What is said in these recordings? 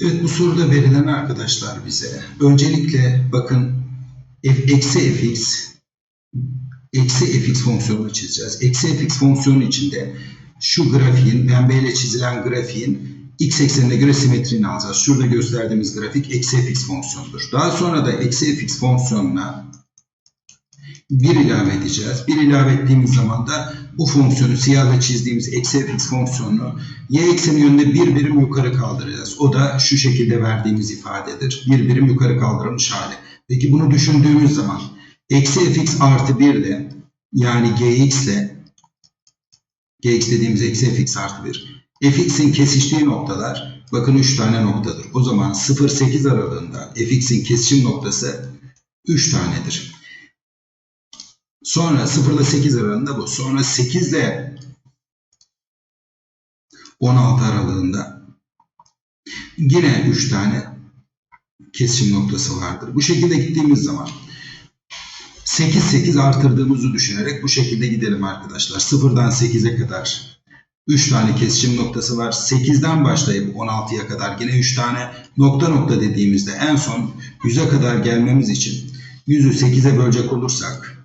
Evet bu soruda verilen arkadaşlar bize öncelikle bakın f, eksi fx eksi fx fonksiyonunu çizeceğiz. Eksi fx fonksiyonu içinde şu grafiğin pembeyle çizilen grafiğin x eksenine göre simetriğini alacağız. Şurada gösterdiğimiz grafik eksi fx fonksiyonudur. Daha sonra da eksi fx fonksiyonuna 1 ilave edeceğiz. 1 ilave ettiğimiz zaman da bu fonksiyonu siyahla çizdiğimiz eksi fx fonksiyonunu y ekseni yönünde bir birim yukarı kaldıracağız. O da şu şekilde verdiğimiz ifadedir. Bir birim yukarı kaldırılmış hali. Peki bunu düşündüğümüz zaman eksi fx artı 1 de yani gx ile gx dediğimiz eksi fx artı 1 fx'in kesiştiği noktalar bakın 3 tane noktadır. O zaman 0-8 aralığında fx'in kesişim noktası 3 tanedir. Sonra 0 ile 8 aralığında bu. Sonra 8 ile 16 aralığında yine 3 tane kesişim noktası vardır. Bu şekilde gittiğimiz zaman 8 8 artırdığımızı düşünerek bu şekilde gidelim arkadaşlar. 0'dan 8'e kadar 3 tane kesişim noktası var. 8'den başlayıp 16'ya kadar yine 3 tane nokta nokta dediğimizde en son 100'e kadar gelmemiz için 100'ü 8'e bölecek olursak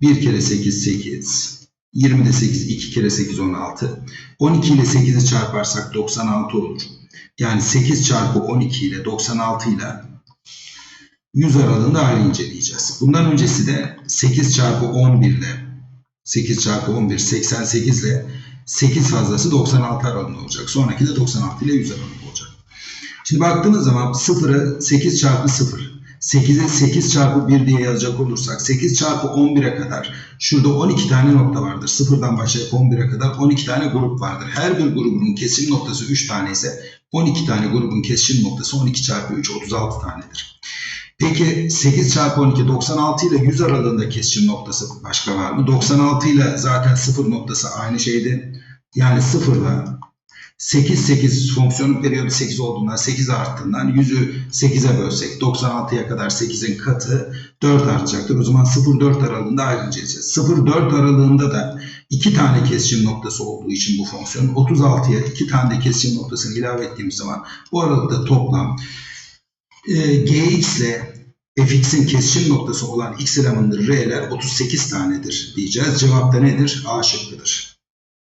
1 kere 8 8 20'de 8 2 kere 8 16 12 ile 8'i çarparsak 96 olur. Yani 8 çarpı 12 ile 96 ile 100 aralığında hali inceleyeceğiz. Bundan öncesi de 8 çarpı 11 ile 8 çarpı 11 88 ile 8 fazlası 96 aralığında olacak. Sonraki de 96 ile 100 aralığında olacak. Şimdi baktığımız zaman 0'ı 8 çarpı 0 8'e 8 çarpı 1 diye yazacak olursak 8 çarpı 11'e kadar şurada 12 tane nokta vardır. Sıfırdan başlayıp 11'e kadar 12 tane grup vardır. Her bir grubun kesim noktası 3 tane ise 12 tane grubun kesişim noktası 12 çarpı 3 36 tanedir. Peki 8 çarpı 12 96 ile 100 aralığında kesişim noktası başka var mı? 96 ile zaten 0 noktası aynı şeydi. Yani 0 ile 8 8 fonksiyonun periyodu 8 olduğundan 8 arttığından 100'ü 8'e bölsek 96'ya kadar 8'in katı 4 artacaktır. O zaman 0-4 aralığında ayrılacağız. 0-4 aralığında da 2 tane kesişim noktası olduğu için bu fonksiyon 36'ya 2 tane de kesişim noktasını ilave ettiğimiz zaman bu aralıkta toplam e, gx ile fx'in kesişim noktası olan x elemanları r'ler 38 tanedir diyeceğiz. Cevap da nedir? A şıkkıdır.